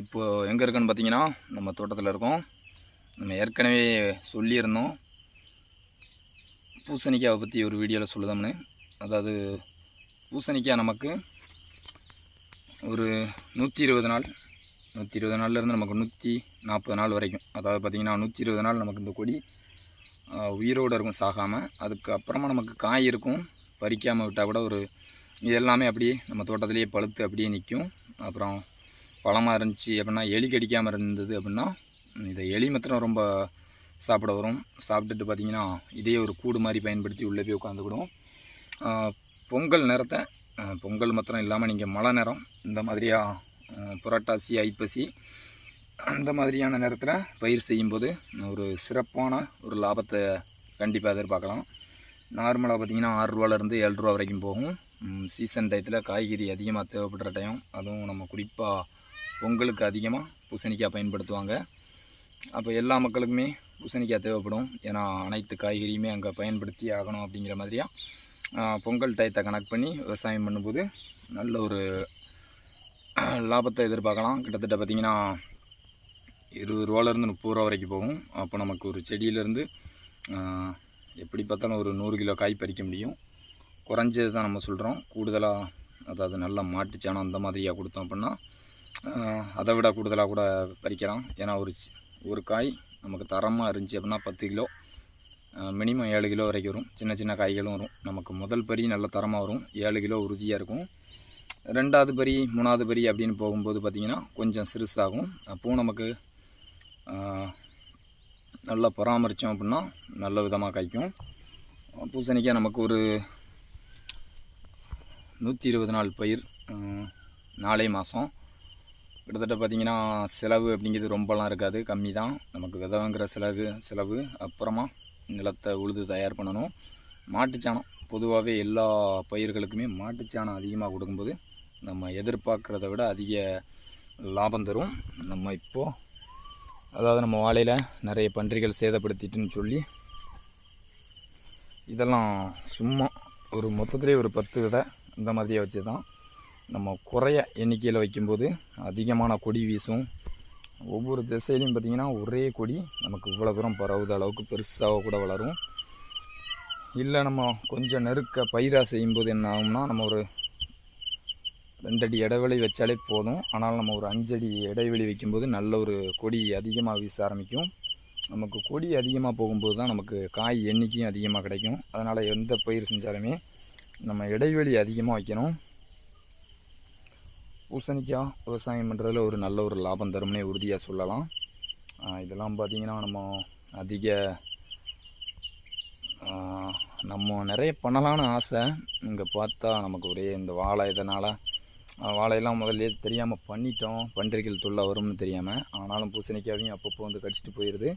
இப்போது எங்கே இருக்குன்னு பார்த்தீங்கன்னா நம்ம தோட்டத்தில் இருக்கோம். நம்ம ஏற்கனவே சொல்லியிருந்தோம். பூசணிக்காவை பற்றி ஒரு வீடியோவில் சொல்லுதோம்னு. அதாவது பூசணிக்காய் நமக்கு ஒரு நூற்றி இருபது நாள் நூற்றி இருபது நாள்லேருந்து நமக்கு நூற்றி நாற்பது நாள் வரைக்கும். அதாவது பார்த்திங்கன்னா நூற்றி இருபது நாள் நமக்கு இந்த கொடி உயிரோடு இருக்கும் சாகாமல் அதுக்கப்புறமா நமக்கு காய் இருக்கும். பறிக்காமல் விட்டால் கூட ஒரு இது எல்லாமே அப்படியே நம்ம தோட்டத்திலேயே பழுத்து அப்படியே நிற்கும் அப்புறம் பழமாக இருந்துச்சு அப்படின்னா எலி கடிக்காமல் இருந்தது அப்படின்னா இதை எலி மாத்திரம் ரொம்ப சாப்பிட வரும். சாப்பிட்டுட்டு பார்த்தீங்கன்னா இதே ஒரு கூடு மாதிரி பயன்படுத்தி உள்ளே போய் உட்காந்துக்கிடும். பொங்கல் நேரத்தை பொங்கல் மாத்திரம் இல்லாமல் நீங்கள் மழை நேரம் இந்த மாதிரியா புரட்டாசி ஐப்பசி அந்த மாதிரியான நேரத்தில் பயிர் செய்யும்போது ஒரு சிறப்பான ஒரு லாபத்தை கண்டிப்பாக எதிர்பார்க்கலாம். நார்மலாக பார்த்தீங்கன்னா ஆறுரூவாலேருந்து ஏழு ரூபா வரைக்கும் போகும். சீசன் டயத்தில் காய்கறி அதிகமாக தேவைப்படுற டைம் அதுவும் நம்ம குறிப்பாக பொங்கலுக்கு அதிகமாக பூசணிக்காய் பயன்படுத்துவாங்க. அப்போ எல்லா மக்களுக்குமே பூசணிக்காய் தேவைப்படும். ஏன்னா அனைத்து காய்கறியுமே அங்கே பயன்படுத்தி ஆகணும் அப்படிங்கிற மாதிரியா பொங்கல் டயத்தை கணக்கு பண்ணி விவசாயம் பண்ணும்போது நல்ல ஒரு லாபத்தை எதிர்பார்க்கலாம். கிட்டத்தட்ட பார்த்திங்கன்னா இருபது ரூபாலேருந்து முப்பது ரூபா வரைக்கும் போகும். அப்போ நமக்கு ஒரு செடியிலேருந்து எப்படி பார்த்தாலும் ஒரு நூறு கிலோ காய் பறிக்க முடியும். குறைஞ்சது தான் நம்ம சொல்கிறோம் கூடுதலாக அதாவது நல்ல மாட்டுச்சாணம் அந்த மாதிரியாக கொடுத்தோம் அப்படின்னா அதை விட கூடுதலாக கூட பறிக்கலாம். ஏன்னா ஒரு ஒரு காய் நமக்கு தரமாக இருந்துச்சு அப்படின்னா பத்து கிலோ மினிமம் ஏழு கிலோ வரைக்கும் வரும். சின்ன சின்ன காய்களும் வரும். நமக்கு முதல் பறி நல்ல தரமாக வரும். ஏழு கிலோ உறுதியாக இருக்கும். ரெண்டாவது பறி மூணாவது பறி அப்படின்னு போகும்போது பார்த்திங்கன்னா கொஞ்சம் சிறுசாகும். அப்பவும் நமக்கு நல்லா பராமரித்தோம் அப்படின்னா நல்ல விதமாக காய்க்கும். பூசணிக்காய் நமக்கு ஒரு நூற்றி இருபது நாள் பயிர் ஆஹ், நாலே மாதம் கிட்டத்தட்ட பார்த்திங்கன்னா செலவு அப்படிங்கிறது ரொம்பலாம் இருக்காது. கம்மி தான். நமக்கு விதை வாங்குகிற செலவு செலவு. அப்புறமா நிலத்தை உழுது தயார் பண்ணணும். மாட்டுச்சாணம் பொதுவாகவே எல்லா பயிர்களுக்குமே மாட்டுச்சாணம் அதிகமாக கொடுக்கும்போது நம்ம எதிர்பார்க்குறத விட அதிக லாபம் தரும். நம்ம இப்போது அதாவது நம்ம வாழையில் நிறைய பன்றிகள் சேதப்படுத்திட்டுன்னு சொல்லி இதெல்லாம் சும்மா ஒரு மொத்தத்துலேயே ஒரு பத்து விதை இந்த மாதிரியே வச்சு தான் நம்ம குறைய எண்ணிக்கையில் வைக்கும்போது அதிகமான கொடி வீசும். ஒவ்வொரு திசையிலையும் பார்த்திங்கன்னா ஒரே கொடி நமக்கு இவ்வளோ தூரம் பரவுத அளவுக்கு பெருசாக கூட வளரும். இல்லை நம்ம கொஞ்சம் நெருக்க பயிராக செய்யும்போது என்ன ஆகும்னா நம்ம ஒரு ரெண்டடி இடைவெளி வச்சாலே போதும். ஆனால் நம்ம ஒரு அஞ்சடி இடைவெளி வைக்கும்போது நல்ல ஒரு கொடி அதிகமாக வீச ஆரம்பிக்கும். நமக்கு கொடி அதிகமாக போகும்போது தான் நமக்கு காய் எண்ணிக்கையும் அதிகமாக கிடைக்கும். அதனால் எந்த பயிர் செஞ்சாலுமே நம்ம இடைவெளி அதிகமாக வைக்கணும். பூசணிக்காய் விவசாயம் பண்ணுறதுல ஒரு நல்ல ஒரு லாபம் தரும்னே உறுதியாக சொல்லலாம். இதெல்லாம் பார்த்திங்கன்னா நம்ம அதிக நம்ம நிறைய பண்ணலான்னு ஆசை. இங்கே பார்த்தா நமக்கு ஒரே இந்த வாழை இதனால் வாழையெல்லாம் முதல்ல தெரியாமல் பண்ணிட்டோம். பன்றிகள் தொல்லை வரும்னு தெரியாமல் ஆனாலும் பூசணிக்காவையும் அப்பப்போ வந்து கடிச்சிட்டு போயிடுது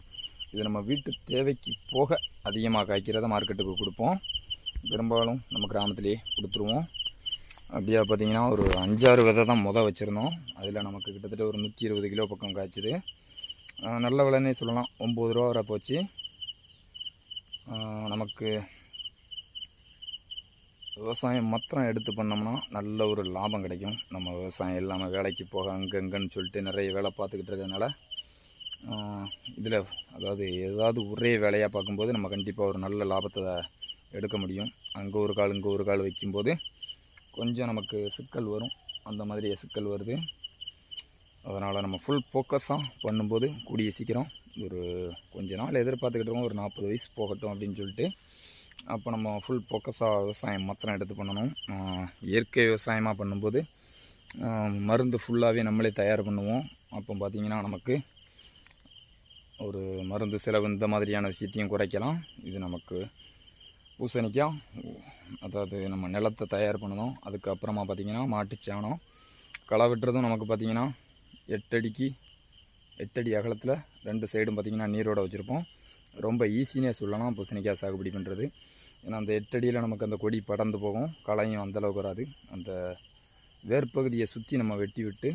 இது நம்ம வீட்டு தேவைக்கு போக அதிகமாக காய்க்கிறத மார்க்கெட்டுக்கு கொடுப்போம். பெரும்பாலும் நம்ம கிராமத்திலேயே கொடுத்துருவோம். அப்படியா பார்த்தீங்கன்னா ஒரு அஞ்சாறு விதை தான் மொதல் வச்சுருந்தோம். அதில் நமக்கு கிட்டத்தட்ட ஒரு நூற்றி இருபது கிலோ பக்கம் காய்ச்சிது. நல்ல விலைன்னே சொல்லலாம். ஒம்பது ரூபா வரை போச்சு. நமக்கு விவசாயம் மாத்திரம் எடுத்து பண்ணோம்னா நல்ல ஒரு லாபம் கிடைக்கும். நம்ம விவசாயம் இல்லாமல் வேலைக்கு போக அங்கங்கன்னு சொல்லிட்டு நிறைய வேலை பார்த்துக்கிட்டு இருக்கிறதுனால இதில் அதாவது ஏதாவது ஒரே வேலையாக பார்க்கும்போது நம்ம கண்டிப்பாக ஒரு நல்ல லாபத்தை எடுக்க முடியும். அங்கே ஒரு கால் இங்கே ஒரு கால் வைக்கும்போது கொஞ்சம் நமக்கு சிக்கல் வரும். அந்த மாதிரி சிக்கல் வருது. அதனால் நம்ம ஃபுல் ஃபோக்கஸாக பண்ணும்போது கூடிய சீக்கிரம் ஒரு கொஞ்ச நாள் எதிர்பார்த்துக்கிட்டு இருக்கோம். ஒரு நாற்பது வயசு போகட்டும் அப்படின்னு சொல்லிட்டு. அப்போ நம்ம ஃபுல் ஃபோக்கஸாக விவசாயம் மாத்திரம் எடுத்து பண்ணணும். இயற்கை விவசாயமாக பண்ணும்போது மருந்து ஃபுல்லாகவே நம்மளே தயார் பண்ணுவோம். அப்போ பார்த்திங்கன்னா நமக்கு ஒரு மருந்து செலவு இந்த மாதிரியான விஷயத்தையும் குறைக்கலாம். இது நமக்கு பூசணிக்காய் அதாவது நம்ம நிலத்தை தயார் பண்ணணும். அதுக்கப்புறமா பார்த்திங்கன்னா மாட்டுச்சாணம் களை வெட்டுறதும் நமக்கு பார்த்திங்கன்னா எட்டடிக்கு எட்டடி அகலத்தில் ரெண்டு சைடும் பார்த்திங்கன்னா நீரோட வச்சுருப்போம். ரொம்ப ஈஸினே சொல்லலாம். பூசணிக்காய் சாகுபடி பண்ணுறது ஏன்னா அந்த எட்டடியில் நமக்கு அந்த கொடி படர்ந்து போகும். களையும் அந்தளவுக்கு வராது. அந்த வேர்ப்பகுதியை சுற்றி நம்ம வெட்டி விட்டு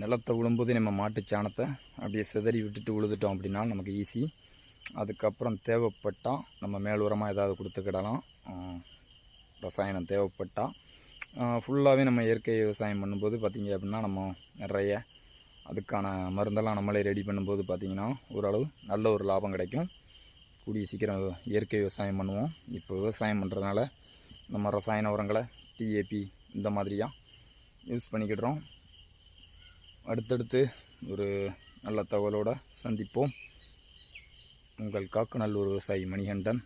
நிலத்தை உழும்போது நம்ம மாட்டுச் சாணத்தை அப்படியே சிதறி விட்டுட்டு உழுதுட்டோம் அப்படின்னா நமக்கு ஈஸி அதுக்கப்புறம் தேவைப்பட்டால் நம்ம மேல் உரமாக ஏதாவது கொடுத்துக்கிடலாம். ரசாயனம் தேவைப்பட்டால் ஃபுல்லாகவே நம்ம இயற்கை விவசாயம் பண்ணும்போது பார்த்திங்க அப்படின்னா நம்ம நிறைய அதுக்கான மருந்தெல்லாம் நம்மளே ரெடி பண்ணும்போது பார்த்திங்கன்னா ஓரளவு நல்ல ஒரு லாபம் கிடைக்கும். கூடிய சீக்கிரம் இயற்கை விவசாயம் பண்ணுவோம். இப்போ விவசாயம் பண்ணுறதுனால நம்ம ரசாயன உரங்களை டிஏபி இந்த மாதிரியாக யூஸ் பண்ணிக்கிடுறோம். அடுத்தடுத்து ஒரு நல்ல தகவலோடு சந்திப்போம். உங்கள் காக்கநல்லூர் விவசாயி மணிகண்டன்.